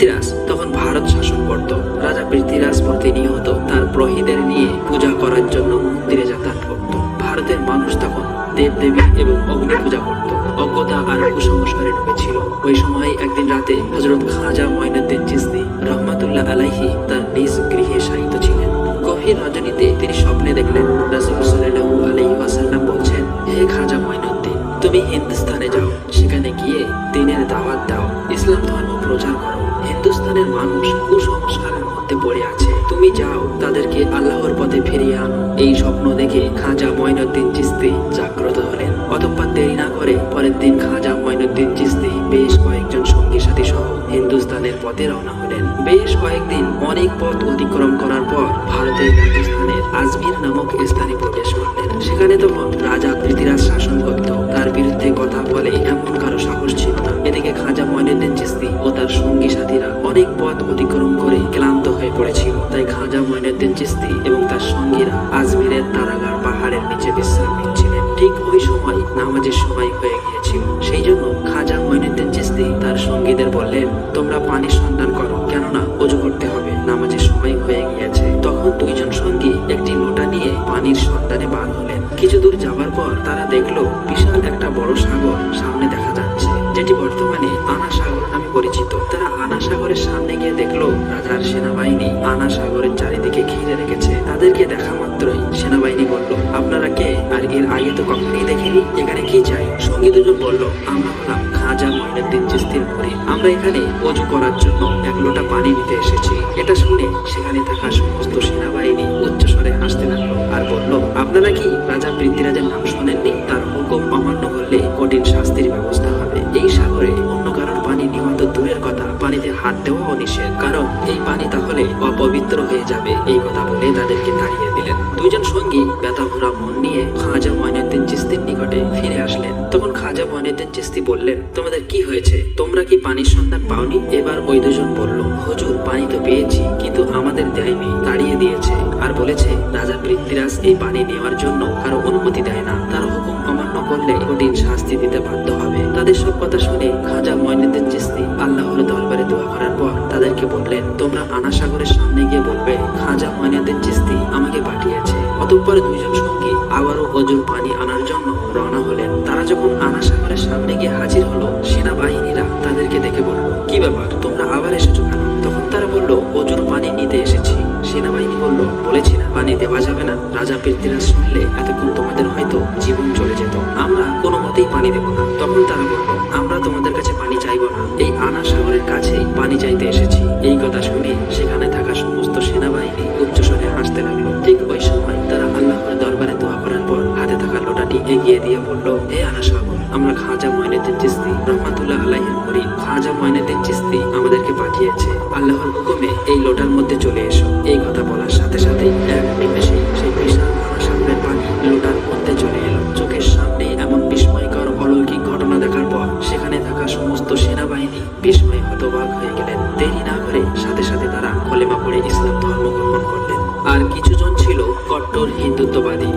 পৃথ্বীরাজ দেরি না করে পরের দিন খাজা মঈনুদ্দিন চিস্তি বেশ কয়েকজন সঙ্গী সাথী সহ হিন্দুস্তানের পথে রওনা হলেন। বেশ কয়েকদিন অনেক পথ অতিক্রম করার পর ভারতের রাজস্থানের আজমির নামক স্থানে প্রবেশ করলেন। সেখানে তখন রাজা পৃথিরাজ শাসন করত তার বিরুদ্ধে কথা বলে এমন কারও সাহস ছিল না। এদিকে খাজা মঈনুদ্দিন চিস্তি ও তার সঙ্গী সাথীরা অনেক পথ অতিক্রম করে ক্লান্ত হয়ে পড়েছিল। তাই খাজা মঈনুদ্দিন চিস্তি এবং তার সঙ্গীরা আজমিরের তারাগার পাহাড়ের নিচে বিশ্রাম নিচ্ছিলেন ঠিক ওই সময় নামাজের সময় হয়ে গিয়েছিল। সেই জন্য খাজা মইনুদ্দিন চিস্তি তার সঙ্গীদের বললেন, তোমরা পানির সন্ধান করো, কেননা অজু করতে হবে। নামাজের সময় হয়ে গিয়েছে। তখন দুইজন সঙ্গী একটি লোটা নিয়ে পানির সন্ধানে বার হলেন। কিছু দূর যাবার পর তারা দেখল বিশাল একটা বড় সাগর সামনে দেখা যাচ্ছে। যেটি বর্তমানে আনা সাগর নামে পরিচিত। তারা আনা সাগরের সামনে গিয়ে দেখল, রাজার সেনাবাহিনী আনা সাগরের চারিদিকে ঘিরে রেখেছে। তাদেরকে দেখা মাত্রই সেনাবাহিনী বলল, আপনারা কে? আর এর আগে তো কখনোই দেখিনি। এখানে কি চাই? সঙ্গী দুজন বলল, আমরা হলাম খাজা মঈনুদ্দিন চিস্তির পরে। আমরা এখানে অজু করার জন্য এক লোটা পানি নিতে এসেছি। এটা শুনে সেখানে থাকা সমস্ত সেনাবাহিনী উচ্চস্বরে হাসতে লাগল আর বলল, আপনারা কি রাজা পৃথ্বীরাজের নাম শোনেননি? তার হুকুম অমান্য কঠিন শাস্তির ব্যবস্থা হবে। এই সাগরে অন্য কারোর পানি নেওয়া তো দূরের কথা, পানিতে হাত দেওয়াও নিষেধ। কারণ এই পানি তাহলে অপবিত্র হয়ে যাবে। এই কথা বলে তাদেরকে তাড়িয়ে দিলেন। দুইজন সঙ্গী ব্যথাভরা মন নিয়ে খাজা মঈনুদ্দিন চিস্তির নিকটে ফিরে আসলেন। তখন খাজা মঈনুদ্দিন চিস্তি বললেন, তোমাদের কি হয়েছে? তোমরা কি পানির সন্ধান পাওনি? এবার ওই দুজন বলল, হুজুর, পানি তো পেয়েছি, কিন্তু আমাদের দেয়নি তাড়িয়ে দিয়েছে। আর বলেছে, রাজা পৃথ্বীরাজ এই পানি নেওয়ার জন্য কারও অনুমতি দেয় না। তার হুকুম কথা শুনে খাজা মঈনুদ্দিন চিস্তি আল্লাহর দরবারে দোয়া করার পর তাদেরকে বললেন, তোমরা আনা সাগরের সামনে গিয়ে বলবে, খাজা মঈনুদ্দিন চিস্তি আমাকে পাঠিয়েছে। অতঃপর দুইজন সঙ্গী আবারও অজুর পানি আনার জন্য রওনা হলেন। তারা যখন আনা সাগরের সামনে গিয়ে হাজির হলো, সেনাবাহিনীরা তাদেরকে দেখে বলল, কি ব্যাপার? তোমরা আবার এসেছ কেন? তখন তারা বলল অজুর পানি নিতে এসেছি। সেনাবাহিনী বলল, বলেছি না, পানি দেওয়া যাবে না। রাজা পৃথ্বীরাজ শুনলে, এতক্ষণ তোমাদের হয়তো জীবন চলে যেত। আমরা কোনো মতেই পানি দেবো না। তখন তারা এগিয়ে দিয়ে বলল হে আনা সাগর আমরা খাজা মঈনুদ্দিন চিস্তি, রহমাতুল্লাহ আলাইহির করি খাজা মঈনুদ্দিন চিস্তি আমাদেরকে পাঠিয়েছে। আল্লাহর হুকুমে এই লোটার মধ্যে চলে এসো। এই কথা বলার সাথে সাথে এক নিমেষে সেই বিশাল মহাসাগরের পানি লোটার মধ্যে চলে এলো। চোখের সামনে এমন বিস্ময়কর, অলৌকিক ঘটনা দেখার পর সেখানে থাকা সমস্ত সেনাবাহিনী বিস্ময় হতবাক হয়ে গেলেন। দেরি না করে সাথে সাথে তারা কলেমা পড়ে ইসলাম ধর্ম গ্রহণ করলেন। আর কিছুজন ছিল কট্টর হিন্দুত্ববাদী।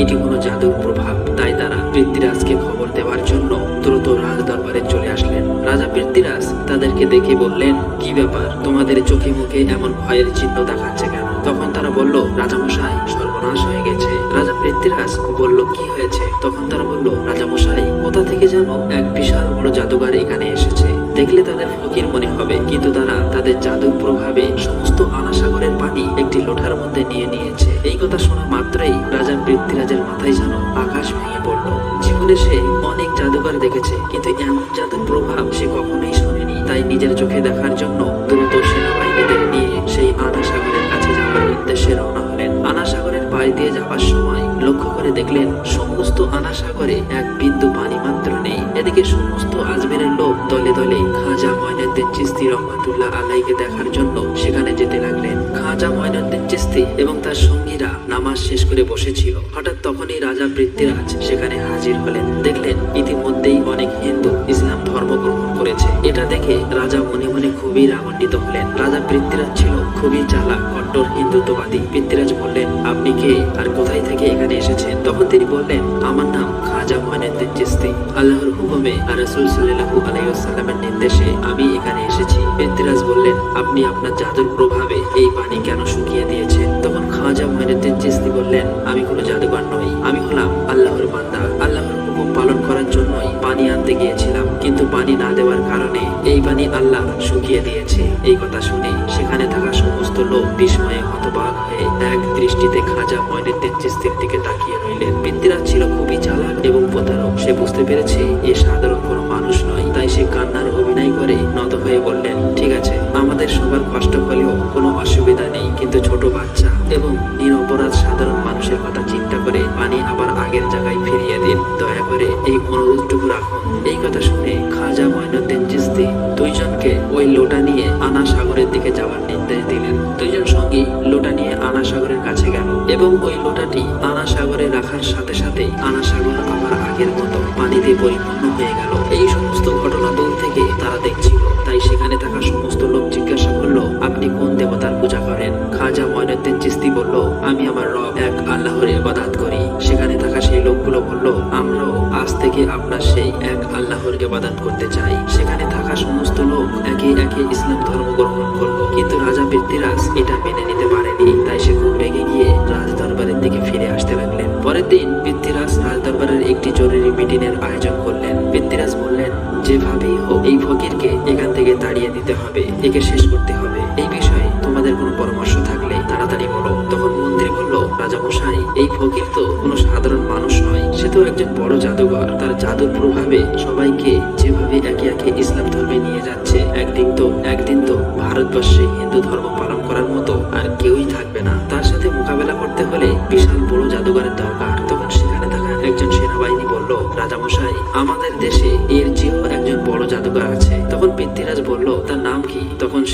এটি কোনো জাদুর প্রভাব। তাই তারা পৃথ্বীরাজকে খবর দেওয়ার জন্য দ্রুত রাজ দরবারে চলে আসলেন। রাজা পৃথ্বীরাজ তাদেরকে দেখে বললেন, কি ব্যাপার? তোমাদের চোখে মুখে এমন ভয়ের চিহ্ন দেখাচ্ছে কেন? তখন তারা বলল, রাজামশাই, সর্বনাশ হয়ে গেছে। রাজা পৃথ্বীরাজ বলল, কি হয়েছে? তখন তারা বলল, রাজামশাই, কোথা থেকে যেন এক বিশাল বড় জাদুঘর এখানে এসেছে। দেখলে তাদের ফকির মনে হবে, কিন্তু তারা তাদের জাদুর প্রভাবে সমস্ত আনাসাগরের পানি একটি লোটার মধ্যে নিয়ে নিয়েছে। এই কথা শোনা মাত্রই রাজা পৃথ্বীরাজের মাথায় যেন আকাশ ভেঙে পড়ল। জীবনে সে অনেক জাদুঘর দেখেছে, কিন্তু এমন জাদুর প্রভাব সে কখনোই শোনেনি। তাই নিজের চোখে দেখার জন্য দ্রুত সেনাবাহিনীদের নিয়ে সেই আনাসাগরের কাছে যাওয়ার উদ্দেশ্যে রওনা হলেন। আনাসাগরের পাড়ি দিয়ে যাওয়ার সময় লক্ষ্য করে দেখলেন সমস্ত আনাসাগরে এক বিন্দু পানি মাত্র নেই। এদিকে সমস্ত আজমেরের লোক দলে দলে খাজা ময়নুদ্দিন চিস্তি রহমাতুল্লাহ আলাইকে দেখার জন্য সেখানে যেতে লাগলেন। খাজা ময়নুদ্দিন চিস্তি এবং তার সঙ্গীরা নামাজ শেষ করে বসেছিল। হঠাৎ তখনই রাজা পৃথ্বীরাজ সেখানে হাজির হলেন। দেখলেন ইতিমধ্যেই অনেক হিন্দু ইসলাম ধর্ম গ্রহণ করেছে। এটা দেখে রাজা মনে মনে খুবই রাগান্বিত হলেন। রাজা পৃথ্বীরাজ ছিল খুবই চালাক, কট্টর, হিন্দুত্ববাদী। পৃথ্বীরাজ বললেন, আপনি কে? আর কোথায় থেকে এখানে এসেছেন তখন তিনি বললেন, আমার নাম খাজা ময়নুদ্দিন চিস্তি আল্লাহর হুকুমে আর রসুল সাল্লাহু আলাইসাল্লামের নির্দেশে আমি এখানে এসেছি। পৃথ্বীরাজ বললেন, আপনি আপনার জাদুর প্রভাবে এই পানি কেন শুকিয়ে দিয়েছেন? তখন খাজা মহিনুদ্দিন চিস্তি বললেন, আমি কোনো জাদুকর নই। আমি হলাম আল্লাহর বান্দা। আল্লাহর হুকুম পালন করার জন্যই পানি আনতে গিয়েছিলাম। কিন্তু পানি না দেওয়ার কারণে এই পানি আল্লাহ শুকিয়ে দিয়েছে। এই কথা শুনে সেখানে সমস্ত লোক বিস্ময়ে হতবাক হয়ে এক দৃষ্টিতে খাজা ময়নের চিস্তির দিকে তাকিয়ে রইলেন। বৃদ্ধিরাজ ছিল খুবই চালাক এবং প্রতারক। সে বুঝতে পেরেছে এ সাধারণ কোনো মানুষ নয়, তাই সে কান্নার অভিনয় করে নত হয়ে বললেন, ঠিক আছে, আমাদের সবার কষ্ট হলেও কোনো অসুবিধা নেই, কিন্তু ছোট বাচ্চা এবং নিরপরাধ সাধারণ মানুষের কথা চিন্তা করে পানি আবার আগের জায়গায় ফিরিয়ে দিন। দয়া করে এই অনুরোধটুকু রাখুন। এই কথা শুনে খাজা ময়নুদ্দিন চিস্তি দুইজনকে ওই লোটা নিয়ে আনা সাগরের দিকে যাওয়ার নির্দেশ দিলেন। দুইজন সঙ্গী লোটা নিয়ে আনা সাগরের কাছে গেল এবং ওই লোটাটি আনা সাগরে রাখার সাথে সাথেই আনা সাগর আবার আগের মতো পানিতে পরিপূর্ণ হয়ে গেল। এই সমস্ত ঘটনা দূর থেকে তারা দেখছিল। তাই সেখানে থাকা সমস্ত লোক জিজ্ঞাসা করল, আপনি কোন দেবতার পূজা করেন? খাজা ময়নুদ্দিন চিস্তি বলল, আমি আমার রব এক আল্লাহর ইবাদত করি। সেখানে থাকা সেই লোকগুলো বলল, আমরাও আজ থেকে আপনার সেই এক আল্লাহর ইবাদত করতে চাই। সেখানে থাকা সমস্ত লোক একে একে ইসলাম ধর্ম গ্রহণ করল, কিন্তু রাজা পৃথ্বীরাজ এটা মেনে নিতে পারেনি। তাই সে খুব রেগে গিয়ে রাজ দরবারের দিকে ফিরে আসতে লাগলেন। পরের দিন পৃথ্বীরাজ রাজ দরবারের একটি জরুরি মিটিং এর আয়োজন করলেন। পৃথ্বীরাজ বললেন, যেভাবেই হোক, এই ফকিরকে এখান থেকে তাড়িয়ে দিতে হবে। একে শেষ করতে হবে। এই ফকির তো কোনো সাধারণ মানুষ নয়। সে তো একজন বড় জাদুঘর। তার জাদুর প্রভাবে সবাইকে যেভাবে একে একে ইসলাম ধর্মে নিয়ে যাচ্ছে, একদিন তো একদিন তো ভারতবর্ষে হিন্দু ধর্ম পালন করার মতো আর কেউই থাকবে না। তার সাথে মোকাবেলা করতে হলে বিশাল বড় জাদুঘরের দরকার। তখন সেখানে থাকা একজন সেনাবাহিনী বলল, রাজামশাই, আমাদের দেশে এর চেয়েও একজন বড় জাদুঘর আছে।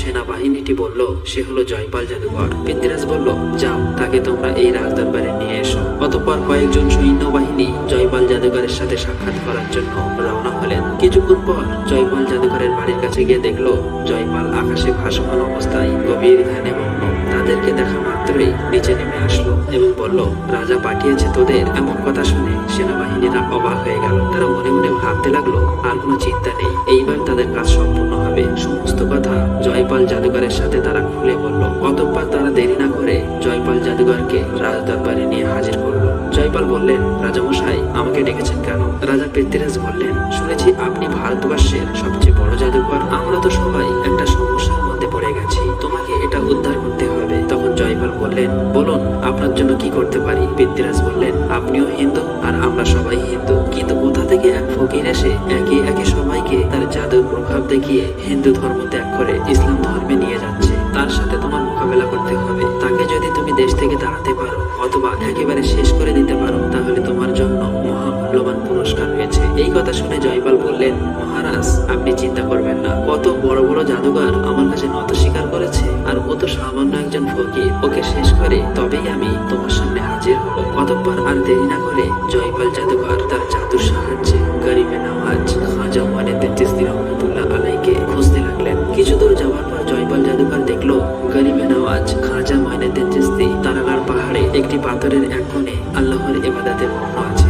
সেনাবাহিনীটি বলল, সে হলো জয়পাল জাদুঘর। পৃথ্বীরাজ বলল, যাও, তাকে তোমরা এই রাজদরবারে নিয়ে এসো। অতঃপর কয়েকজন সৈন্যবাহিনী জয়পাল সাথে সাক্ষাৎ করার জন্য রওনা হলেন। কিছুক্ষণ পর জয়পাল জাদুঘরের বাড়ির কাছে গিয়ে দেখল, জয়পাল আকাশে ভাসমান অবস্থায় গভীর ধ্যানে তাদেরকে দেখা মাত্রই নিচে নেমে আসলো এবং বলল, রাজা পাঠিয়েছে তোদের এমন কথা শুনে সেনাবাহিনীরা অবাক হয়ে গেল। তারা মনে মনে ভাবতে লাগল, আর কোনো চিন্তা নেই। এইবার তাদের কাজ সম্পূর্ণ হবে। সমস্ত কথা জয়পাল জাদুঘরের সাথে তারা খুলে বলল। অতঃপর তারা দেরি না করে জয়পাল জাদুঘরকে রাজ দরবারে নিয়ে হাজির করল। জয়পাল বললেন, রাজামশাই, আমাকে ডেকেছেন কেন? রাজা পৃথ্বীরাজ বললেন, শুনেছি আপনি ভারতবর্ষের সবচেয়ে বড় জাদুঘর আমরা তো সবাই একটা সমস্যার মধ্যে পড়ে গেছি। তোমাকে এটা উদ্ধার করতে হবে। তখন জয়পাল বললেন, বলুন, আপনার জন্য কি করতে পারি? পৃথ্বীরাজ বললেন, আপনিও হিন্দু আর আমরা সবাই হিন্দু। কিন্তু কোথা থেকে এক ফকির এসে একে একে সবাইকে তার জাদুর প্রভাব দেখিয়ে হিন্দু ধর্ম ত্যাগ করে ইসলাম ধর্মে নিয়ে যাচ্ছে? তার সাথে তোমার মোকাবেলা করতে হবে। তাকে যদি তুমি দেশ থেকে দাঁড়াতে পারো অথবা একেবারে শেষ করে দিতে পারো, তাহলে তোমার জন্য মহামূল্যবান পুরস্কার রয়েছে এই কথা শুনে জয়পাল বললেন, মহারাজ, আপনি চিন্তা করবেন না। কত বড় বড় জাদুঘর আমার কাছে নত স্বীকার করেছে, আর ও তো সামান্য একজন ফকির। ওকে শেষ করে তবেই আমি তোমার সামনে হাজির হব। অতঃপর আর দেরি না করে জয়পাল জাদুঘর তার জাদুর সাহায্যে গরিবে নামাজ, খাজা চিস্তি রহমতুল্লাহ আলাইকে খুঁজতে লাগলেন। কিছু দূর যাওয়ার পর জয়পাল জাদুঘর দেখল, গরিবে নামাজ, খাজা ময়নুদ্দিন চিস্তি তারাগার পাহাড়ে একটি পাথরের এক কোণে আল্লাহর ইবাদতে মগ্ন আছে।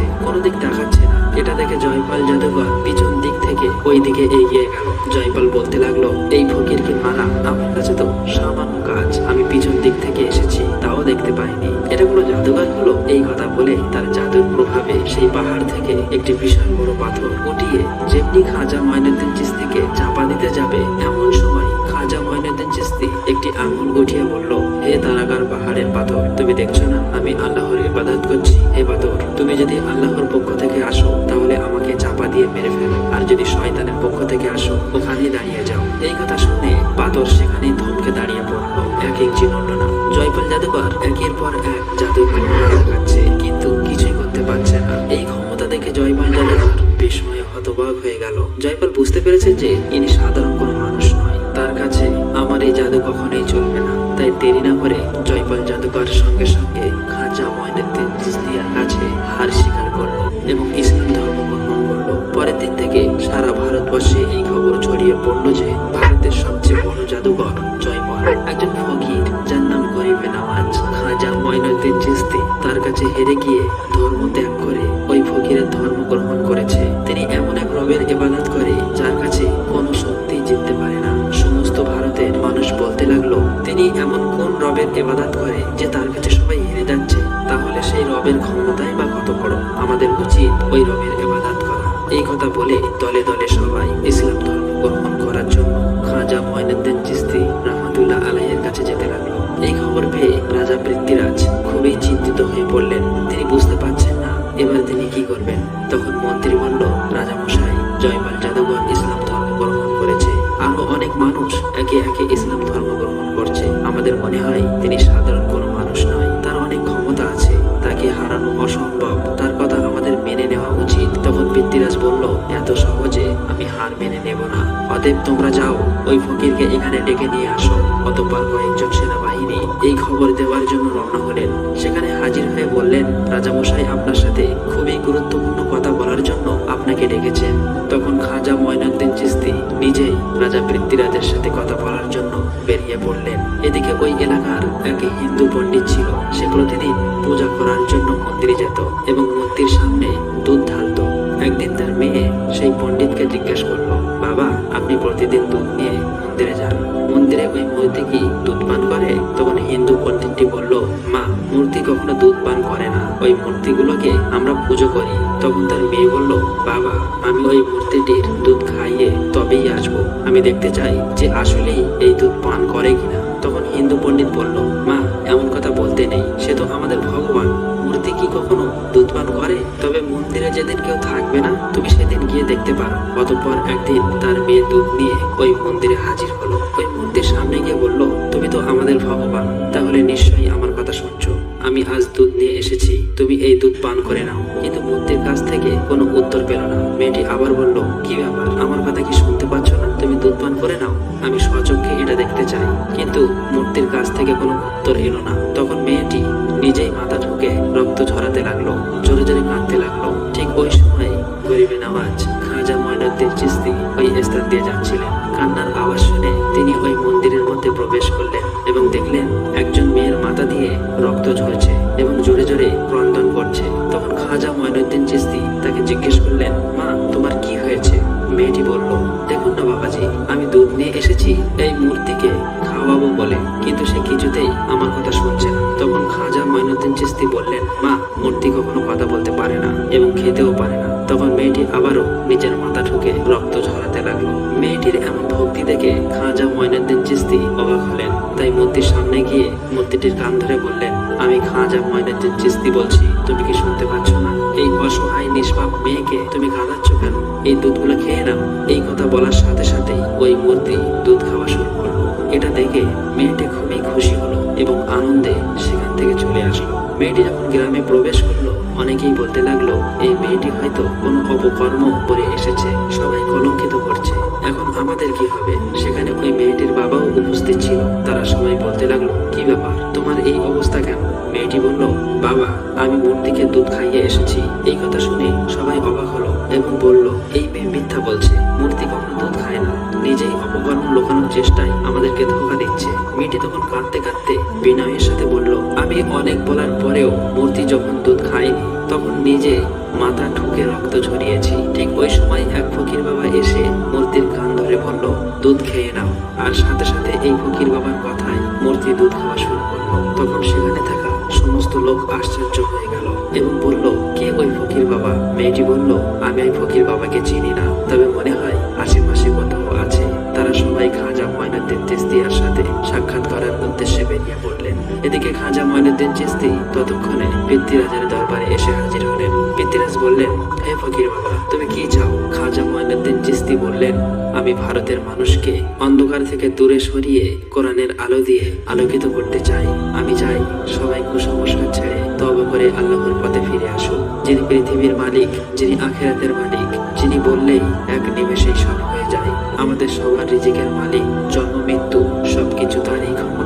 দিক তাকাচ্ছে না। এটা দেখে জয়পাল জাদুঘর পিছন দিক থেকে ওই দিকে এগিয়ে গেল। জয়পাল বলতে লাগল, এই ফকিরকে মারা আমার কাছে তো সামান্য কাজ। আমি পিছন দিক থেকে এসেছি, তাও দেখতে পাইনি। এটা কোনো জাদুঘর হলো? এই কথা বলে তার জাদুর প্রভাবে সেই পাহাড় থেকে একটি বিশাল বড় পাথর উঠিয়ে যেমনি খাজা ময়নুদ্দিন চিস্তিকে চাপা দিতে যাবে, এমন সময় খাজা ময়নুদ্দিন চিস্তি একটি আঙুল উঠিয়ে বলল হে তারাগার পাহাড়ের পাথর তুমি দেখছ না, আমি আল্লাহর ইবাদত করছি। হে পাথর, তুমি যদি আল্লাহর পক্ষ থেকে আসো, তাহলে আমাকে চাপা দিয়ে মেরে ফেলো। আর যদি শয়তানের পক্ষ থেকে আসো ওখানেই দাঁড়িয়ে যাও। এই কথা শুনে পাথর সেখানেই থমকে দাঁড়িয়ে পড়ল। এক ইঞ্চি নড়ল জয়পাল জাদুকর একের পর এক ক্ষমতা দেখাচ্ছে কিন্তু কিছুই করতে পারছে না। এই ক্ষমতা দেখে জয়পাল জাদুকর বিস্ময়ে হতবাক হয়ে গেল। জয়পাল বুঝতে পেরেছে যে পড়ল যে, ভারতের সবচেয়ে বড় জাদুঘর জয়পুর। একজন ফকির, যার নাম গরিবে নামাজ খাজা ময়নুদ্দিন চিস্তি, তার কাছে হেরে গিয়ে অনেক মানুষ একে একে ইসলাম ধর্ম গ্রহণ করছে। আমাদের মনে হয় তিনি সাধারণ কোনো মানুষ নয়। তার অনেক ক্ষমতা আছে। তাকে হারানো অসম্ভব। তার কথা আমাদের মেনে নেওয়া উচিত। তখন পৃথ্বীরাজ বলল, এত সহজে আমি হার মেনে নেব না। অতএব তোমরা যাও। ওই ফকিরকে এখানে ডেকে নিয়ে আসো। অতপর কয়েকজন সেনাবাহিনী এই খবর দেওয়ার জন্য রওনা হলেন। সেখানে হাজির হয়ে বললেন, রাজামশাই, আপনার সাথে খুবই গুরুত্বপূর্ণ কথা বলার জন্য আপনাকে ডেকেছেন তখন খাজা ময়নাদ্দিন চিস্তি নিজেই রাজা পৃথ্বীরাজের সাথে কথা বলার জন্য বেরিয়ে পড়লেন। এদিকে ওই এলাকার এক হিন্দু পণ্ডিত ছিল, সে প্রতিদিন পূজা করার জন্য মন্দিরে যেত এবং ওই মূর্তিগুলোকে আমরা পুজো করি। তখন তার মেয়ে বলল, বাবা, আমি ওই মূর্তিটির দুধ খাইয়ে তবেই আসব। আমি দেখতে চাই যে আসলেই এই দুধ পান করে কিনা। তখন হিন্দু পণ্ডিত বলল, মা, এমন কথা বলতে নেই। সে তো আমাদের ভগবান। মূর্তি কি কখনো দুধ পান করে? তবে মন্দিরে যেদিন কেউ থাকবে না, তুমি সেদিন গিয়ে দেখতে পারো। অতঃপর একদিন তার মেয়ে দুধ নিয়ে ওই মন্দিরে হাজির হলো। ওই মূর্তির সামনে গিয়ে বলল, তুমি তো আমাদের ভগবান। তাহলে নিশ্চয়ই আমার কথা শুনছো। আমি আজ দুধ নিয়ে এসেছি, তুমি এই দুধ পান করে নাও। কিন্তু মূর্তির কাছ থেকে কোনো উত্তর পেল না। মেয়েটি আবার বলল, কি ব্যাপার? আমার কথা কি শুনতে পাচ্ছ না? তুমি দুধ পান করে নাও। আমি স্বচক্ষে এটা দেখতে চাই। কিন্তু মূর্তির কাছ থেকে কোনো উত্তর এলো না। তখন মেয়েটি নিজেই মাথা ঢুকে রক্ত ঝরাতে লাগল, জোরে জোরে কাঁদতে লাগল। ঠিক ওই সময় গরিবে নামাজ খাজা ময়নুদ্দিন চিস্তি ওই স্থান দিয়ে যাচ্ছিলেন। কান্নার খাজা ময়নুদ্দিন চিস্তি বললেন, মা, মূর্তি কখনো কথা বলতে পারে না এবং খেতেও পারে না। তখন মেয়েটি আবারও নিজের মাথা ঠুকে রক্ত ঝরাতে লাগল। মেয়েটির এমন ভক্তি দেখে খাজা ময়নুদ্দিন চিস্তি অবাক হলেন। তাই মূর্তির সামনে গিয়ে মূর্তিটির কান ধরে বললেন, আমি খাজা ময়নুদ্দিন চিস্তি বলছি, তুমি কি শুনতে পাচ্ছ না? এই অসহায়, নিষ্পাপ মেয়েকে তুমি কাঁদাচ্ছ কেন? এই দুধগুলো খেয়ে নাও। এই কথা বলার সাথে সাথেই ওই মূর্তি দুধ খাওয়া শুরু করল। এটা দেখে মেয়েটি খুবই খুশি হলো এবং আনন্দে সেখান থেকে চলে আসলো। মেয়েটি যখন গ্রামে প্রবেশ করল, অনেকেই বলতে লাগল, এই মেয়েটি হয়তো কোনো অপকর্ম করে এসেছে, সবাই কলঙ্কিত করছে। এখন আমাদের কি হবে? সেখানে ওই মেয়েটির বাবাও উপস্থিত ছিল। তারা সবাই বলতে লাগল ব্যাপার, তোমার এই অবস্থা কেন? মেয়েটি বলল, বাবা, আমি মূর্তিকে দুধ খাইয়ে এসেছি। এই কথা শুনে সবাই অবাক হলো এবং বলল, এই মেয়ে মিথ্যা বলছে। মূর্তি কখনো দুধ খায় না। নিজেই অপকর্ম লোকানোর চেষ্টায় আমাদেরকে ধোকা দিচ্ছে। মেয়েটি তখন কাঁদতে কাঁদতে বিনয়ের সাথে বলল, আমি অনেক বলার পরেও মূর্তি যখন দুধ খায়নি তখন নিজে মাথা ঠুকে রক্ত ঝরিয়েছি। ঠিক ওই সময় এক ফকির বাবা এসে মূর্তির কান ধরে বলল, দুধ খেয়ে নাও। আর সাথে সাথে এই ফকির বাবার কথায়, মূর্তি দুধ খাওয়া শুরু করল তখন সেখানে থাকা সমস্ত লোক আশ্চর্য হয়ে গেল এবং বলল, কে ওই ফকির বাবা? মেয়েটি বলল, আমি ওই ফকির বাবাকে চিনি না। তবে মনে হয় আশেপাশে কোথাও আছে। তারা সবাই খাজা ময়নুদ্দিন চিস্তিয়ার সাথে সাক্ষাৎ করার উদ্দেশ্যে বেরিয়ে পড়লেন। এদিকে খাজা ময়নুদ্দিন চিস্তি ততক্ষণে পৃথ্বীরাজের দরবারে এসে হাজির হলেন। পৃথ্বীরাজ বললেন, হে ফকির বাবা, তুমি কি চাও? খাজা ময়নুদ্দিন চিস্তি বললেন আমি ভারতের মানুষকে অন্ধকার থেকে দূরে সরিয়ে কোরআনের আলো দিয়ে আলোকিত করতে চাই। আমি চাই সবাই কুসংস্কার ছেড়ে তবে করে আল্লাহর পথে ফিরে আসুক। যিনি পৃথিবীর মালিক, যিনি আখেরাতের মালিক, যিনি বললেই এক নিমেষেই সব হয়ে যায়। আমাদের সবার রিজিকের মালিক, জন্ম, মৃত্যু, সবকিছু তারই ক্ষমতা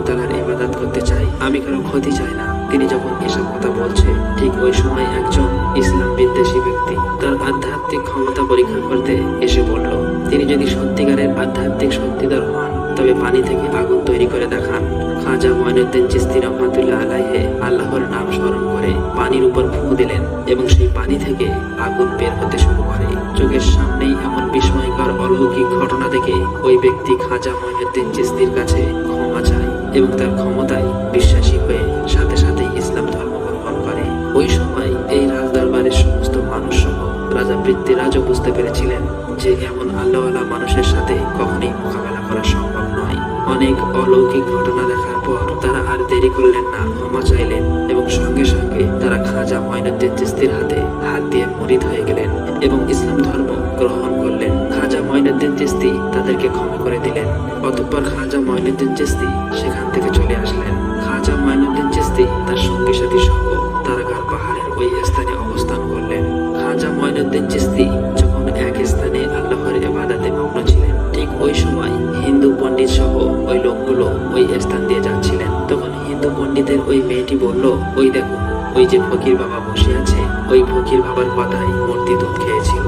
তালার ইবাদত করতে চাই। আমি কারও ক্ষতি চাই না। তিনি যখন এসব কথা বলছে, ঠিক ওই সময় একজন ইসলাম বিদ্বেষী ব্যক্তি তার আধ্যাত্মিক ক্ষমতা পরীক্ষা করতে এসে বলল, তিনি যদি সত্যিকারের আধ্যাত্মিক শক্তিধর হন, তবে পানি থেকে আগুন তৈরি করে দেখান। খাজা ময়নুদ্দিন চিস্তি রহমাতুল্লাহ আলাইহে আল্লাহর নাম স্মরণ করে পানির উপর ফু দিলেন এবং সেই পানি থেকে আগুন বের হতে শুরু করে। চোখের সামনেই এমন বিস্ময়কর অলৌকিক ঘটনা দেখে ওই ব্যক্তি খাজা ময়নুদ্দিন চিস্তির কাছে এবং তার ক্ষমতায় বিশ্বাসী হয়ে সাথে সাথে ইসলাম ধর্ম গ্রহণ করে। ওই সময় এই রাজদরবারের সমস্ত মানুষ সহ রাজা পৃথ্বীরাজও বুঝতে পেরেছিলেন যে এমন আল্লাহওয়ালা মানুষের সাথে কখনোই মোকাবেলা করা সম্ভব নয়। অনেক অলৌকিক ঘটনা দেখার পর তারা আর দেরি করলেন না, ক্ষমা চাইলেন এবং সঙ্গে সঙ্গে তারা খাজা ময়নুদ্দিন চিস্তির হাতে হাত দিয়ে মরিদ হয়ে গেলেন এবং ইসলাম ধর্ম গ্রহণ করলেন। খাজা ময়নুদ্দিন চিস্তি তাদেরকে ক্ষমা করে দিলেন। অতঃপর খাজা ময়নুদ্দিন চিস্তি সেখান থেকে চলে আসলেন। খাজা ময়নুদ্দিন চিস্তি তার সঙ্গী সাথী সহ তারাগার পাহাড়ের ওই স্থানে অবস্থান করলেন। খাজা ময়নুদ্দিন চিস্তি যখন এক স্থানে আল্লাহর ইবাদতে মগ্ন ছিলেন, ঠিক ওই সময় হিন্দু পণ্ডিত সহ ওই লোকগুলো ওই স্থান দিয়ে যাচ্ছিলেন। তখন হিন্দু পণ্ডিতের ওই মেয়েটি বলল, ওই দেখো, ওই যে ফকির বাবা বসে আছে, ওই ফকির বাবার কথাই মূর্তি দুধ খেয়েছিল।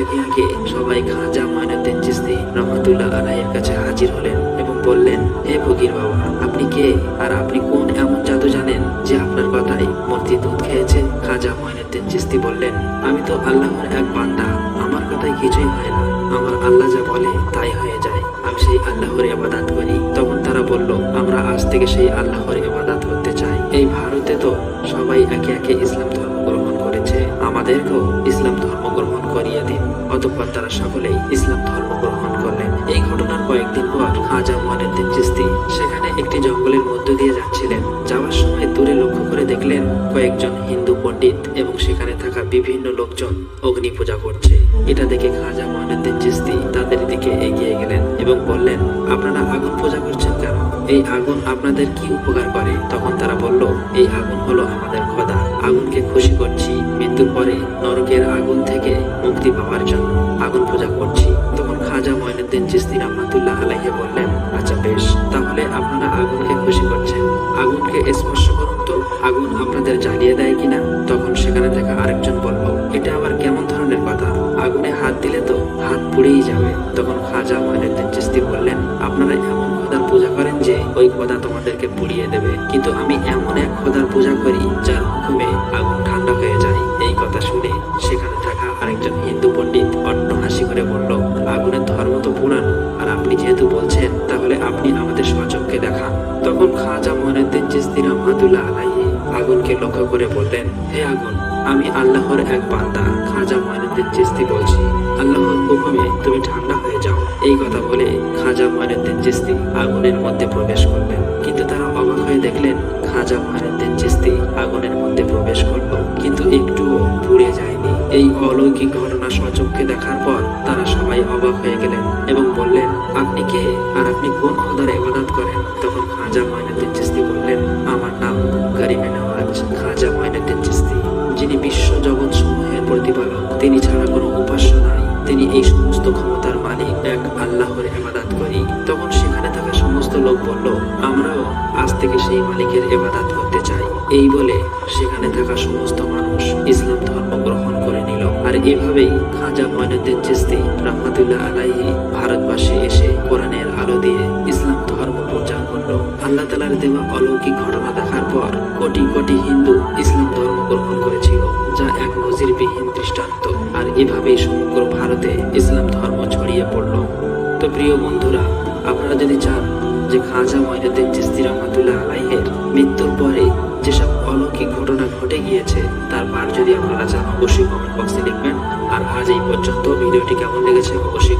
একে একে সবাই খাজা ময়নুদ্দিন চিস্তি রহমতুল্লাহ আলাইয়ের কাছে হাজির হলেন এবং বললেন, হে ফকির বাবা, আপনি কে? আর আপনি কোন এমন জাদু জানেন যে আপনার কথাই মূর্তি দুধ খেয়েছে? খাজা ময়নুদ্দিন চিস্তি বললেন, আমি তো আল্লাহর এক বান্দা, আমার কথাই কিছুই হয় না। আমার আল্লাহ যা বলে, তাই হয়ে যায়। আমি সেই আল্লাহর ইবাদত করি। তখন তারা বলল, আমরা আজ থেকে সেই আল্লাহর ইবাদত করতে চাই। এই ভারতে তো সবাই একে একে ইসলাম ধর্ম গ্রহণ করেছে। আমাদেরকেও ইসলাম গ্রহণ করিয়ে দিন। অতঃপর তারা সকলেই ইসলাম ধর্ম গ্রহণ করলেন। এই ঘটনার কয়েকদিন পর খাজা দিন চিস্তি সেখানে একটি জঙ্গলের মধ্য দিয়ে যাচ্ছিলেন। যাওয়ার সময় দূরে লক্ষ্য করে দেখলেন কয়েকজন হিন্দু পণ্ডিত এবং সেখানে থাকা বিভিন্ন লোকজন অগ্নি পূজা করছে। এটা দেখে খাজা ময়নুদ্দিন চিস্তি তাদের দিকে এগিয়ে গেলেন এবং বললেন, আপনারা আগুন পূজা করছেন কেন? এই আগুন আপনাদের কি উপকার করে? তখন তারা বলল, এই আগুন হলো আমাদের খোদা আগুনকে খুশি করছি, মৃত্যুর পরে নরকের আগুন থেকে মুক্তি পাওয়ার জন্য আগুন পূজা করছি। তখন খাজা ময়নুদ্দিন চিস্তি রহমাতুল্লাহ আলাইহে বললেন আচ্ছা বেশ, তাহলে আপনারা আগুনকে খুশি করছেন। আগুনকে স্পর্শ করুন তো। আগুন আপনাদের জ্বালিয়ে দেয় কিনা? তখন সেখানে থাকা আরেকজন বলল পুড়েই যাবে। তখন খাজা ময়নুদ্দিন চিস্তি বললেন, আপনারা এমন খোদার পূজা করেন যে ওই খোদা তোমাদেরকে পুড়িয়ে দেবে। কিন্তু আমি এমন এক খোদার পূজা করি যার হুকুমে আগুন ঠান্ডা হয়ে যায়। এই কথা শুনে সেখানে থাকা আরেকজন হিন্দু পণ্ডিত অট্ট হাসি করে বলল, আগুনের ধর্ম তো পুরানো আর আপনি যেহেতু বলছেন, তাহলে আপনি আমাদের স্বচক্ষে দেখান। তখন খাজা লক্ষ্য করে বললেন, হে আগুন, আমি আল্লাহর এক বান্দা, খাজা ময়নুদ্দিন চিস্তি বলছি। আল্লাহর হুকুমে তুমি ঠান্ডা হয়ে যাও। এই কথা বলে খাজা ময়নুদ্দিন চিস্তি আগুনের মধ্যে প্রবেশ করলেন। কিন্তু তারা অবাক হয়ে দেখলেন, খাজা ময়নুদ্দিন চিস্তি আগুনের মধ্যে প্রবেশ করল। কিন্তু একটুও পুড়ে যায়নি। এই অলৌকিক ঘটনা স্বচক্ষে দেখার পর তারা সবাই অবাক হয়ে গেলেন এবং বললেন, আপনি কে? আর আপনি কোন খোদার ইবাদত করেন? তখন খাজা ময়নুদ্দিন তিনি ছাড়া কোনো উপাস্য নাই। তিনি এই সমস্ত ক্ষমতার মালিক, এক আল্লাহর ইবাদত করি। তখন সেখানে থাকা সমস্ত লোক বলল, আমরাও আজ থেকে সেই মালিকের ইবাদত করতে চাই। এই বলে সেখানে থাকা সমস্ত মানুষ ইসলাম ধর্ম গ্রহণ করে নিল। আর এভাবেই খাজা ময়নুদ্দিন চিস্তি রহমাতুল্লাহ আলাইহি ভারতবাসী এসে কোরআনের আলো দিয়ে ইসলাম ধর্ম প্রচার করল। আল্লাহ তালার দেওয়া অলৌকিক ঘটনা দেখার পর কোটি কোটি হিন্দু ইসলাম ধর্ম গ্রহণ করেছিল, যা এক নজিরবিহীন দৃষ্টান্ত। এভাবেই সমগ্র ভারতে ইসলাম ধর্ম ছড়িয়ে পড়ল। তো প্রিয় বন্ধুরা, আপনারা যদি চান যে খাজা ময়নুদ্দিন চিস্তি রহমাতুল্লাহ আলাইহের মৃত্যুর পরে যেসব অলৌকিক ঘটনা ঘটে গিয়েছে, তার পার যদি আপনারা চান, অবশ্যই কমেন্ট বক্সে লিখবেন। আর আজ এই পর্যন্ত ভিডিওটি কেমন লেগেছে অবশ্যই